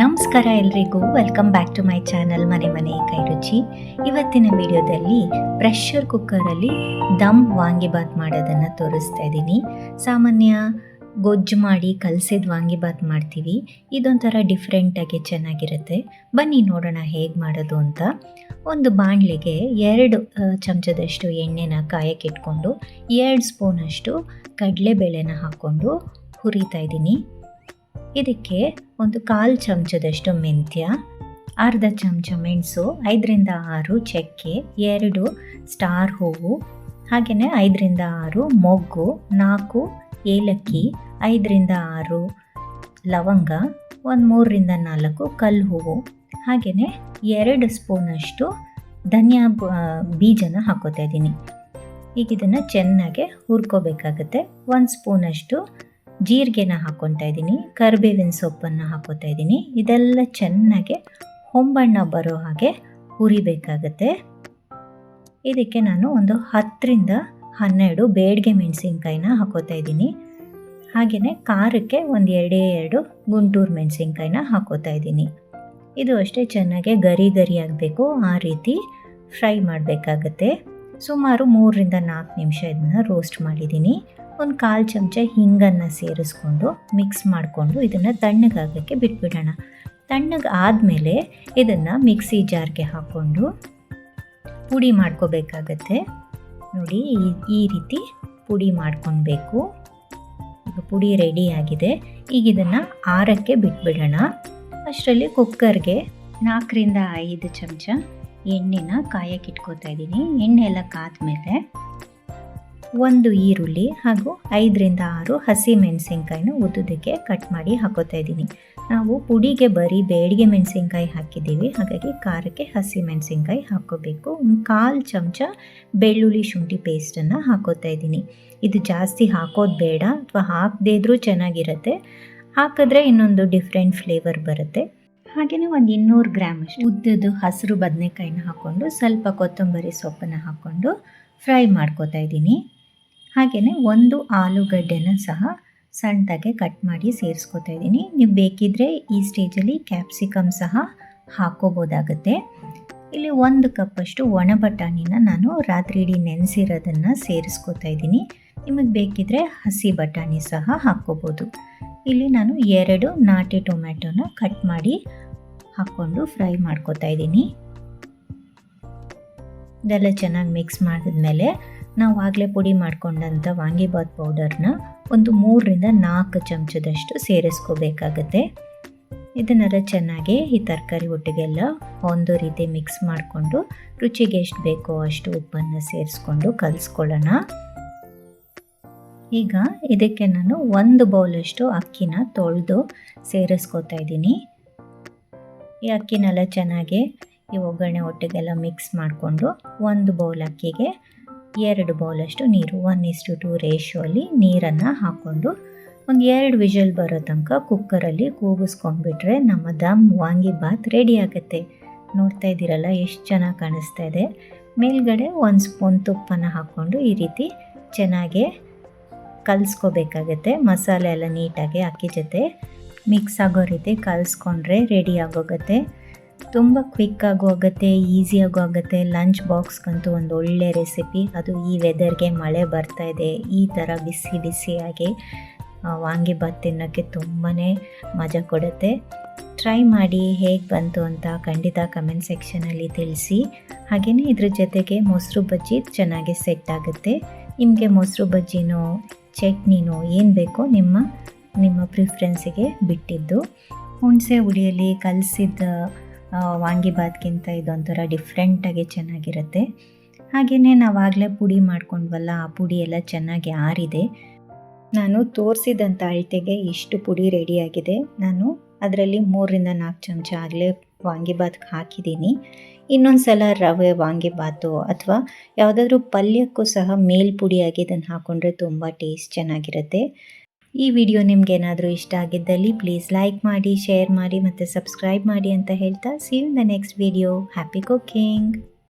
ನಮಸ್ಕಾರ ಎಲ್ರಿಗೂ. Welcome back to my channel ಮನೆ ಮನೆ ಕೈ ರುಚಿ. ಇವತ್ತಿನ ವಿಡಿಯೋದಲ್ಲಿ ಪ್ರೆಷರ್ ಕುಕ್ಕರಲ್ಲಿ ದಮ್ ವಾಂಗಿಬಾತ್ ಮಾಡೋದನ್ನು ತೋರಿಸ್ತಾ ಇದ್ದೀನಿ. ಸಾಮಾನ್ಯ ಗೊಜ್ಜು ಮಾಡಿ ಕಲಸಿದ ವಾಂಗಿಬಾತ್ ಮಾಡ್ತೀವಿ. ಇದೊಂಥರ ಡಿಫ್ರೆಂಟಾಗಿ ಚೆನ್ನಾಗಿರುತ್ತೆ. ಬನ್ನಿ ನೋಡೋಣ ಹೇಗೆ ಮಾಡೋದು ಅಂತ. ಒಂದು ಬಾಣಲೆಗೆ ಎರಡು ಚಮಚದಷ್ಟು ಎಣ್ಣೆನ ಕಾಯಕ್ಕಿಟ್ಕೊಂಡು ಎರಡು ಸ್ಪೂನಷ್ಟು ಕಡಲೆಬೇಳೆನ ಹಾಕ್ಕೊಂಡು ಹುರಿತಾ ಇದ್ದೀನಿ. ಇದಕ್ಕೆ ಒಂದು ಕಾಲು ಚಮಚದಷ್ಟು ಮೆಂತ್ಯ, ಅರ್ಧ ಚಮಚ ಮೆಣಸು, ಐದರಿಂದ ಆರು ಚಕ್ಕೆ, ಎರಡು ಸ್ಟಾರ್ ಹೂವು, ಹಾಗೆಯೇ ಐದರಿಂದ ಆರು ಮೊಗ್ಗು, ನಾಲ್ಕು ಏಲಕ್ಕಿ, ಐದರಿಂದ ಆರು ಲವಂಗ, ಒಂದು ಮೂರರಿಂದ ನಾಲ್ಕು ಕಲ್ಲು ಹೂವು, ಹಾಗೆಯೇ ಎರಡು ಸ್ಪೂನಷ್ಟು ಧನಿಯಾ ಬೀಜನ ಹಾಕೋತಾ ಇದ್ದೀನಿ. ಈಗ ಇದನ್ನು ಚೆನ್ನಾಗಿ ಹುರ್ಕೋಬೇಕಾಗತ್ತೆ. ಒಂದು ಸ್ಪೂನಷ್ಟು ಜೀರಿಗೆನ ಹಾಕ್ಕೊತಾ ಇದ್ದೀನಿ, ಕರಿಬೇವಿನ ಸೊಪ್ಪನ್ನು ಹಾಕೋತಾ ಇದ್ದೀನಿ. ಇದೆಲ್ಲ ಚೆನ್ನಾಗಿ ಹೊಂಬಣ್ಣ ಬರೋ ಹಾಗೆ ಹುರಿಬೇಕಾಗತ್ತೆ. ಇದಕ್ಕೆ ನಾನು ಒಂದು ಹತ್ತರಿಂದ ಹನ್ನೆರಡು ಬೇಡಿಗೆ ಮೆಣಸಿನ್ಕಾಯಿನ ಹಾಕೋತಾ ಇದ್ದೀನಿ. ಹಾಗೆಯೇ ಖಾರಕ್ಕೆ ಒಂದು ಎರಡೇ ಎರಡು ಗುಂಟೂರು ಮೆಣಸಿನ್ಕಾಯಿನ ಹಾಕೋತಾ ಇದ್ದೀನಿ. ಇದು ಅಷ್ಟೇ ಚೆನ್ನಾಗಿ ಗರಿ ಗರಿ ಆಗಬೇಕು, ಆ ರೀತಿ ಫ್ರೈ ಮಾಡಬೇಕಾಗತ್ತೆ. ಸುಮಾರು ಮೂರರಿಂದ ನಾಲ್ಕು ನಿಮಿಷ ಇದನ್ನು ರೋಸ್ಟ್ ಮಾಡಿದ್ದೀನಿ. ಒಂದು ಕಾಲು ಚಮಚ ಹಿಂಗನ್ನು ಸೇರಿಸ್ಕೊಂಡು ಮಿಕ್ಸ್ ಮಾಡಿಕೊಂಡು ಇದನ್ನು ತಣ್ಣಗಾಗೋಕ್ಕೆ ಬಿಟ್ಬಿಡೋಣ. ತಣ್ಣಗೆ ಆದಮೇಲೆ ಇದನ್ನು ಮಿಕ್ಸಿ ಜಾರ್ಗೆ ಹಾಕ್ಕೊಂಡು ಪುಡಿ ಮಾಡ್ಕೋಬೇಕಾಗತ್ತೆ. ನೋಡಿ, ಈ- ರೀತಿ ಪುಡಿ ಮಾಡ್ಕೊಳ್ಬೇಕು ಈಗ ಪುಡಿ ರೆಡಿ ಆಗಿದೆ. ಈಗ ಇದನ್ನು ಆರಕ್ಕೆ ಬಿಟ್ಬಿಡೋಣ. ಅಷ್ಟರಲ್ಲಿ ಕುಕ್ಕರ್ಗೆ ನಾಲ್ಕರಿಂದ ಐದು ಚಮಚ ಎಣ್ಣೆನ ಕಾಯಕ್ಕೆ ಇಟ್ಕೋತಾ ಇದ್ದೀನಿ. ಎಣ್ಣೆ ಎಲ್ಲ ಕಾದ್ಮೇಲೆ ಒಂದು ಈರುಳ್ಳಿ ಹಾಗೂ ಐದರಿಂದ ಆರು ಹಸಿ ಮೆಣಸಿನ್ಕಾಯಿನ ಉದ್ದುದಕ್ಕೆ ಕಟ್ ಮಾಡಿ ಹಾಕೋತಾ ಇದ್ದೀನಿ. ನಾವು ಪುಡಿಗೆ ಬರೀ ಬೇಡಿಗೆ ಮೆಣಸಿನ್ಕಾಯಿ ಹಾಕಿದ್ದೀವಿ. ಹಾಗಾಗಿ ಖಾರಕ್ಕೆ ಹಸಿ ಮೆಣಸಿನ್ಕಾಯಿ ಹಾಕೋಬೇಕು. ಒಂದು ಕಾಲು ಚಮಚ ಬೆಳ್ಳುಳ್ಳಿ ಶುಂಠಿ ಪೇಸ್ಟನ್ನು ಹಾಕೋತಾ ಇದ್ದೀನಿ. ಇದು ಜಾಸ್ತಿ ಹಾಕೋದು ಬೇಡ. ಅಥವಾ ಹಾಕದೇ ಇದ್ರೂ ಚೆನ್ನಾಗಿರುತ್ತೆ. ಹಾಕಿದ್ರೆ ಇನ್ನೊಂದು ಡಿಫ್ರೆಂಟ್ ಫ್ಲೇವರ್ ಬರುತ್ತೆ. ಹಾಗೆಯೇ ಒಂದು ಇನ್ನೂರು ಗ್ರಾಮ್ ಉದ್ದದ್ದು ಹಸಿರು ಬದನೆಕಾಯಿನ ಹಾಕ್ಕೊಂಡು ಸ್ವಲ್ಪ ಕೊತ್ತಂಬರಿ ಸೊಪ್ಪನ್ನು ಹಾಕ್ಕೊಂಡು ಫ್ರೈ ಮಾಡ್ಕೋತಾ ಇದ್ದೀನಿ. ಹಾಗೆಯೇ ಒಂದು ಆಲೂಗಡ್ಡೆನ ಸಹ ಸಣ್ಣದಾಗೆ ಕಟ್ ಮಾಡಿ ಸೇರಿಸ್ಕೊತಾ ಇದ್ದೀನಿ. ನೀವು ಬೇಕಿದ್ದರೆ ಈ ಸ್ಟೇಜಲ್ಲಿ ಕ್ಯಾಪ್ಸಿಕಮ್ ಸಹ ಹಾಕೋಬೋದಾಗುತ್ತೆ ಇಲ್ಲಿ ಒಂದು ಕಪ್ಪಷ್ಟು ಒಣ ಬಟಾಣಿನ ನಾನು ರಾತ್ರಿ ಇಡೀ ನೆನೆಸಿರೋದನ್ನು ಸೇರಿಸ್ಕೊತಾ ಇದ್ದೀನಿ. ನಿಮಗೆ ಬೇಕಿದ್ದರೆ ಹಸಿ ಬಟಾಣಿ ಸಹ ಹಾಕ್ಕೋಬೋದು. ಇಲ್ಲಿ ನಾನು ಎರಡು ನಾಟಿ ಟೊಮ್ಯಾಟೊನ ಕಟ್ ಮಾಡಿ ಹಾಕ್ಕೊಂಡು ಫ್ರೈ ಮಾಡ್ಕೊತಾ ಇದ್ದೀನಿ. ಇದೆಲ್ಲ ಚೆನ್ನಾಗಿ ಮಿಕ್ಸ್ ಮಾಡಿದ್ಮೇಲೆ ನಾವು ಆಗಲೇ ಪುಡಿ ಮಾಡ್ಕೊಂಡಂಥ ವಾಂಗಿಬಾತ್ ಪೌಡರ್ನ ಒಂದು ಮೂರರಿಂದ ನಾಲ್ಕು ಚಮಚದಷ್ಟು ಸೇರಿಸ್ಕೋಬೇಕಾಗತ್ತೆ. ಇದನ್ನೆಲ್ಲ ಚೆನ್ನಾಗಿ ಈ ತರಕಾರಿ ಒಟ್ಟಿಗೆಲ್ಲ ಒಂದು ರೀತಿ ಮಿಕ್ಸ್ ಮಾಡಿಕೊಂಡು ರುಚಿಗೆ ಎಷ್ಟು ಬೇಕೋ ಅಷ್ಟು ಉಪ್ಪನ್ನು ಸೇರಿಸ್ಕೊಂಡು ಕಲಿಸ್ಕೊಳ್ಳೋಣ. ಈಗ ಇದಕ್ಕೆ ನಾನು ಒಂದು ಬೌಲಷ್ಟು ಅಕ್ಕಿನ ತೊಳೆದು ಸೇರಿಸ್ಕೊತಾ ಇದ್ದೀನಿ. ಈ ಅಕ್ಕಿನೆಲ್ಲ ಚೆನ್ನಾಗಿ ಈ ಒಗ್ಗರಣೆ ಒಟ್ಟಿಗೆಲ್ಲ ಮಿಕ್ಸ್ ಮಾಡಿಕೊಂಡು ಒಂದು ಬೌಲ್ ಅಕ್ಕಿಗೆ ಎರಡು ಬೌಲಷ್ಟು ನೀರು ಒನ್ ಇಸ್ಟು ಟು ರೇಷಿಯೋಲಿ ನೀರನ್ನು ಹಾಕ್ಕೊಂಡು ಒಂದು ಎರಡು ವಿಷಲ್ ಬರೋ ತನಕ ಕುಕ್ಕರಲ್ಲಿ ಕೂಗಿಸ್ಕೊಂಡ್ಬಿಟ್ರೆ ನಮ್ಮ ದಮ್ ವಾಂಗಿಬಾತ್ ರೆಡಿ ಆಗುತ್ತೆ. ನೋಡ್ತಾ ಇದ್ದೀರಲ್ಲ, ಎಷ್ಟು ಚೆನ್ನಾಗಿ ಕಾಣಿಸ್ತಾ ಇದೆ. ಮೇಲ್ಗಡೆ ಒಂದು ಸ್ಪೂನ್ ತುಪ್ಪನ ಹಾಕ್ಕೊಂಡು ಈ ರೀತಿ ಚೆನ್ನಾಗೆ ಕಲಿಸ್ಕೋಬೇಕಾಗತ್ತೆ. ಮಸಾಲೆ ಎಲ್ಲ ನೀಟಾಗಿ ಅಕ್ಕಿ ಜೊತೆ ಮಿಕ್ಸ್ ಆಗೋ ರೀತಿ ಕಲಿಸ್ಕೊಂಡ್ರೆ ರೆಡಿ ಆಗೋಗುತ್ತೆ. ತುಂಬ ಕ್ವಿಕ್ಕಾಗೂ ಆಗುತ್ತೆ ಈಸಿಯಾಗೂ ಆಗುತ್ತೆ. ಲಂಚ್ ಬಾಕ್ಸ್ಗಂತೂ ಒಂದು ಒಳ್ಳೆ ರೆಸಿಪಿ ಅದು ಈ ವೆದರ್ಗೆ ಮಳೆ ಬರ್ತಾ ಇದೆ. ಈ ಥರ ಬಿಸಿ ಬಿಸಿಯಾಗಿ ವಾಂಗಿ ವಾಂಗಿಬಾತ್ ತಿನ್ನೋಕ್ಕೆ ತುಂಬಾ ಮಜಾ ಕೊಡುತ್ತೆ. ಟ್ರೈ ಮಾಡಿ ಹೇಗೆ ಬಂತು ಅಂತ ಖಂಡಿತ ಕಮೆಂಟ್ ಸೆಕ್ಷನಲ್ಲಿ ತಿಳಿಸಿ. ಹಾಗೆಯೇ ಇದ್ರ ಜೊತೆಗೆ ಮೊಸರು ಬಜ್ಜಿ ಚೆನ್ನಾಗಿ ಸೆಟ್ ಆಗುತ್ತೆ. ನಿಮಗೆ ಮೊಸರು ಬಜ್ಜಿನೋ, ಚಟ್ನಿನೋ ಏನು ಬೇಕೋ ನಿಮ್ಮ ನಿಮ್ಮ ಪ್ರಿಫ್ರೆನ್ಸಿಗೆ ಬಿಟ್ಟಿದ್ದು. ಹುಣಸೆ ಹುಡಿಯಲ್ಲಿ ಕಲಸಿದ ವಾಂಗಿಬಾತ್ಗಿಂತ ಇದೊಂಥರ ಡಿಫ್ರೆಂಟಾಗಿ ಚೆನ್ನಾಗಿರುತ್ತೆ. ಹಾಗೆಯೇ ನಾವಾಗಲೇ ಪುಡಿ ಮಾಡ್ಕೊಂಡ್ವಲ್ಲ, ಆ ಪುಡಿ ಎಲ್ಲ ಚೆನ್ನಾಗಿ ಆರಿದೆ. ನಾನು ತೋರಿಸಿದಂಥ ಅಳತೆಗೆ ಇಷ್ಟು ಪುಡಿ ರೆಡಿಯಾಗಿದೆ ನಾನು ಅದರಲ್ಲಿ ಮೂರರಿಂದ ನಾಲ್ಕು ಚಮಚ ಆಗಲೇ ವಾಂಗಿಬಾತ್ಗೆ ಹಾಕಿದ್ದೀನಿ. ಇನ್ನೊಂದು ಸಲ ರವೆ ವಾಂಗಿಬಾತು ಅಥವಾ ಯಾವುದಾದ್ರೂ ಪಲ್ಯಕ್ಕೂ ಸಹ ಮೇಲ್ಪುಡಿಯಾಗಿ ಇದನ್ನು ಹಾಕ್ಕೊಂಡ್ರೆ ತುಂಬ ಟೇಸ್ಟ್ ಚೆನ್ನಾಗಿರುತ್ತೆ. ಈ ವಿಡಿಯೋ ನಿಮ್ಗೇನಾದರೂ ಇಷ್ಟ ಆಗಿದ್ದಲ್ಲಿ ಪ್ಲೀಸ್ ಲೈಕ್ ಮಾಡಿ ಶೇರ್ ಮಾಡಿ ಮತ್ತು ಸಬ್ಸ್ಕ್ರೈಬ್ ಮಾಡಿ ಅಂತ ಹೇಳ್ತಾ see you the next video happy cooking